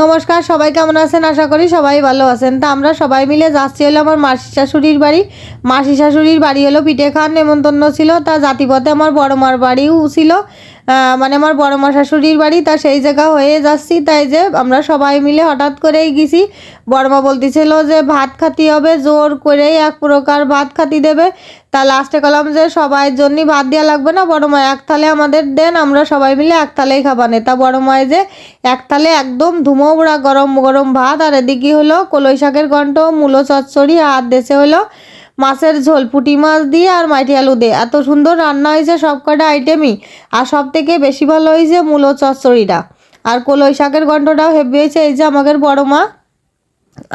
নমস্কার, সবাই কেমন আছেন? আশা করি সবাই ভালো আছেন। তা আমরা সবাই মিলে যাচ্ছি হলো আমার মাসি শাশুড়ির বাড়ি। মাসি শাশুড়ির বাড়ি হলো পিঠে খাওয়ার নেমন্তন্ন ছিল। তা জাতিপথে আমার বড় মার বাড়িও ছিল। মানে আমার বড় মা শাশুড়ির বাড়ি, তা সেই জায়গা হয়ে যাচ্ছি। তাই যে আমরা সবাই মিলে হঠাৎ করেই গেছি। বড় মা বলতেছিল যে, ভাত খাতি হবে, জোর করেই এক প্রকার ভাত খাতি দেবে। তা লাস্টে কলাম যে সবাই জন্য ভাত দেওয়া লাগবে না বড় মা এক থালে আমাদের দেন, আমরা সবাই মিলে এক থালেই খাবানে তা বড় মায় যে, এক থালে একদম ধুমোবড়া গরম গরম ভাত, আর এদিকে হলো কলই শাকের ঘন্ট, মূলো চচ্চড়ি, আর দেশে হলো মাছের ঝোল পুঁটি মাছ দিয়ে আর মাটি আলু দিয়ে। এত সুন্দর রান্না হয়েছে সব কটা আইটেমই আর সব থেকে বেশি ভালো হয়েছে মূলো চচ্চড়িটা। আর কলই শাকের ঘন্টটাও হেভি হয়েছে এই যে আমাদের বড় মা।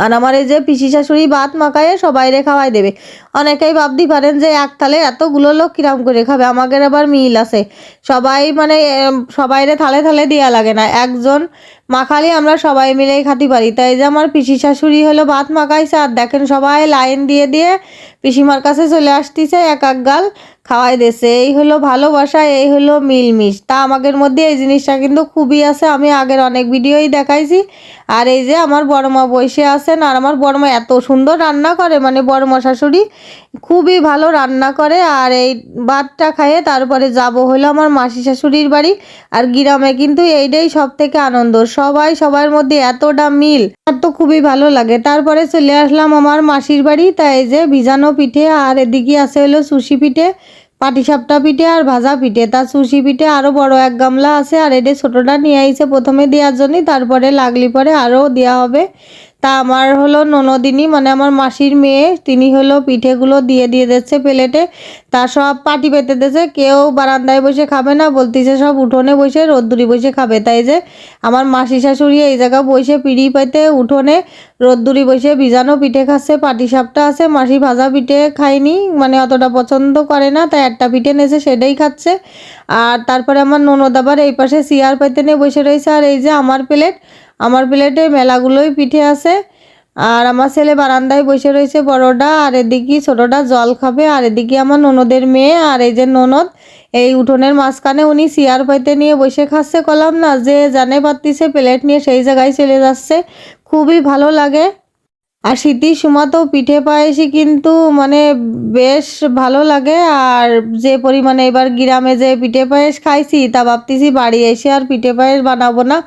আর আমার এই যে পিসি শাশুড়ি ভাত মাখায় সবাইরে খাওয়াই দেবে। অনেকেই ভাবতে পারেন যে এক থালে এতগুলো লোক কিরাম করে খাবে? আমাদের আবার মিল আছে। সবাই মানে এম, সবাইরে থালে থালে দেওয়া লাগে না। একজন মাখালে আমরা সবাই মিলেই খাতে পারি তাই যে আমার পিসি শাশুড়ি হলো ভাত মাখাইছে, আর দেখেন সবাই লাইন দিয়ে দিয়ে পিসিমার কাছে চলে আসতেছে এক এক গাল খাওয়াই দিয়েছে। এই হলো ভালোবাসা, এই হলো মিলমিশ। তা আমাদের মধ্যে এই জিনিসটা কিন্তু খুবই আছে, আমি আগের অনেক ভিডিওই দেখাইছি। আর এই যে আমার বড়মা বসে আছেন, আর আমার বড় মা এত সুন্দর রান্না করে মানে বড় মা শাশুড়ি খুবই ভালো রান্না করে, আর এই ভাতটা খাইয়ে তারপরে যাব হলো আমার মাসি শাশুড়ির বাড়ি। আর গ্রামে কিন্তু এইটাই সব থেকে আনন্দ সবাই সবার মধ্যে এতটা মিল আর তো খুবই ভালো লাগে। তারপরে চলে আসলাম আমার মাসির বাড়ি, তাই যে ভিজানো পিঠে, আর এদিকে আছে হলো সুশি পিঠে, পাটিসাপটা পিঠে আর ভাজা পিঠে। তার সুশি পিঠে আরও বড় এক গামলা আছে, আর এটা ছোটোটা নিয়ে আইছে প্রথমে দেওয়ার জন্যই, তারপরে লাগলি পরে আরও দেওয়া হবে। তা আমার হলো ননদিনী মানে আমার মাসির মেয়ে, তিনি হলো পিঠেগুলো দিয়ে দিয়ে দিচ্ছে প্লেটে, তা সব পাটি পেতে দিয়েছে। কেউ বারান্দায় বসে খাবে না, বলতেছে সব উঠোনে বসে, রোদ্দুরি বসে খাবে। তাই যে আমার মাসি শাশুড়ি এই জায়গা বসে পিড়ি পেতে উঠোনে, রোদ্দুরি বসে ভিজানো পিঠে খাচ্ছে, পাটি সাপটা আছে, মাসি ভাজা পিঠে খায়নি মানে অতটা পছন্দ করে না, তাই একটা পিঠে নেছে সেটাই খাচ্ছে। আর তারপরে আমার ননদ আবার এই পাশে চেয়ার পেতে নিয়ে বসে রয়েছে, আর এই যে আমার প্লেট আমার প্লেটে মেলাগুলোই পিঠে আছে। আর আমার ছেলে বারান্দায় বসে রয়েছে বড়টা আর এদিকে ছোটটা জল খাবে, আর এদিকে আমার ননদের মেয়ে, আর এই যে ননদ, এই উঠোনের মাঝখানে উনি চেয়ার পাইতে নিয়ে বসে খাচ্ছে কলাম না, যে জানে পারতিছে প্লেট নিয়ে সেই জায়গায় চলে যাচ্ছে। খুবই ভালো লাগে। আর শীতের তো পিঠে পায়েসই কিন্তু মানে বেশ ভালো লাগে, আর যে পরিমাণে এবার গ্রামে যে পিঠে পায়েস খাইছি, তা ভাবতেছি বাড়ি এসে আর পিঠে পায়েস বানাবো না।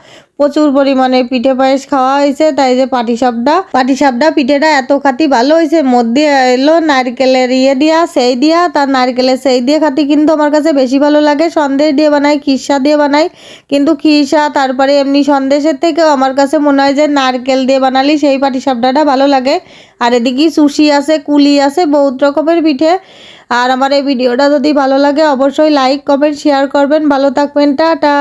প্রচুর পরিমাণে পিঠে পায়েস খাওয়া হয়েছে, তাই যে পাটিসাপটা পাটিসাপটা পিঠেটা এত খাতি ভালো হয়েছে মধ্যে এলো নারকেলের ইয়ে দিয়া, সেই দিয়া, তার নারকেলের সেই দিয়ে খাতি কিন্তু আমার কাছে বেশি ভালো লাগে, সন্দেশ দিয়ে বানাই, খিসা দিয়ে বানাই, কিন্তু খিসা তারপরে এমনি সন্দেশের থেকেও আমার কাছে মনে হয় যে নারকেল দিয়ে বানালি সেই পাটিসাপটাটা ভালো লাগে। আর এদিকে সুশি আছে, কুলি আছে, বহুত রকমের পিঠে। আর আমার এই ভিডিওটা যদি ভালো লাগে, অবশ্যই লাইক কমেন্ট শেয়ার করবেন। ভালো থাকবেন, টাটা।